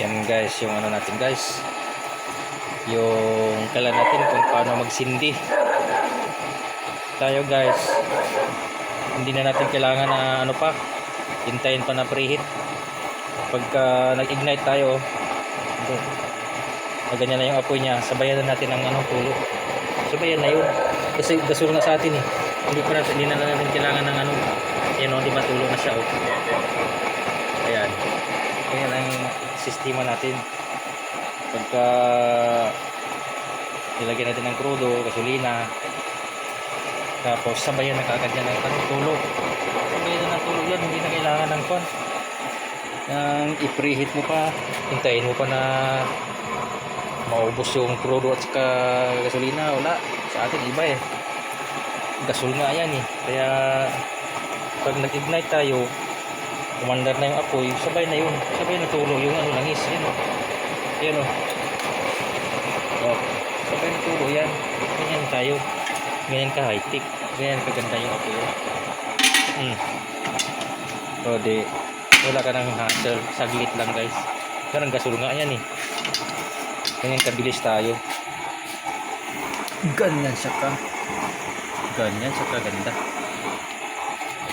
Yan guys, yung ano natin guys. Yung kala natin kung paano magsindi. Tayo guys. Hindi na natin kailangan na ano pa. Hintayin pa na preheat. Pagka nag-ignite tayo, na ganyan na yung apoy niya, sabayan na natin ang ano, tulo. Sabayan na yun. Kasi gasol na sa atin eh. Hindi pa natin, hindi na natin kailangan ng ano. Yan o, di ba tulo na siya o. Ayan. Ayan ang sistema natin. Pagka nilagyan natin ng krudo, gasolina, tapos sabayan na kaagad yan ng tulo. Sabayan na ng tulo yan, hindi na kailangan ng kwan. Nang i-preheat mo pa, hintayin mo pa na maubos yung crudo at saka gasolina wala sa atin iba eh gasol nga yan eh kaya pag nag-ignite tayo kumandar na yung apoy sabay na yun. Sabay na tulo yung ano langis yan o yan o oh, sabay na tulo yan. Ganyan tayo. Ganyan ka high tech ganyan kaganda yung apoy oh. hmm. so di. Wala ka ng hassle. Saglit lang guys. Parang gasol nga yan eh. Ganyan kabilis tayo. Ganyan siya ka. Ganyan siya ka ganda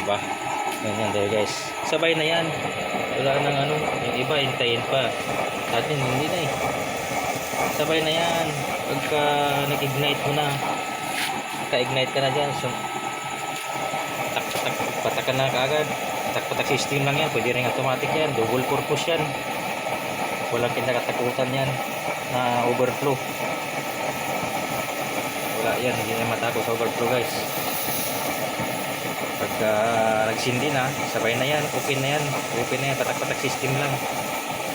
diba ganyan tayo guys. Sabay na yan. Wala nang ano yung iba hintayin pa. Atin hindi na eh. Sabay na yan. Pagka nag-ignite mo na ka-ignite ka na dyan so patak patak na kaagad. Patak patak system lang yan pwede rin automatic yan. Double purpose yan. Walang kinakatakutan yan na overflow. Wala yan hindi na matakot sa overflow guys pagka nagsindi na sabay na yan open na yan open na yan patak patak system lang.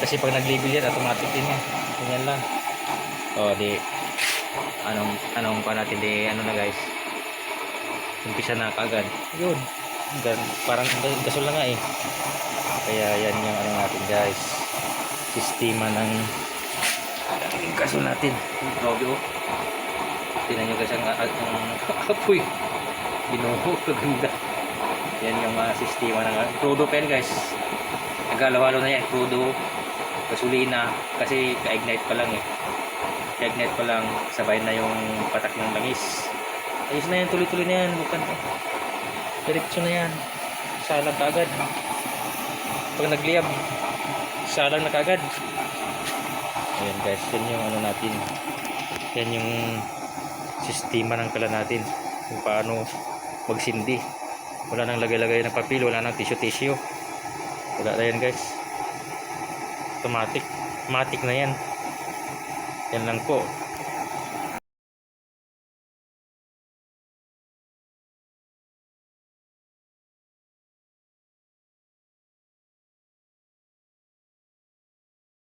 Kasi pag nag-label yan automatic din yan. Ganyan lang. O di anong anong pa natin di ano na guys? Umpisa na kagad yun. Gan, parang gasol na nga eh. Kaya yan yung ano natin guys. Sistema ng ang gasol natin. Grabe oh. Tingnan nyo guys ang, ang, ang apoy. Binuho kaganda yan yung mga sistema ng crudo pa guys. Nagalo-halo na yan crudo gasolina. Kasi ka-ignite pa lang eh. Ka-ignite pa lang. Sabay na yung patak ng langis. Ayos na yan tuloy-tuloy na yan. Bukan to diretso na yan. Salang kaagad pag nagliyab salang na kaagad. Ayan guys. Yan yung ano natin. Yan yung sistema ng kala natin. Kung paano magsindi wala nang lagay-lagay ng papel wala nang tissue-tissue wala na yan guys. Automatic. Automatic na yan. Yan lang po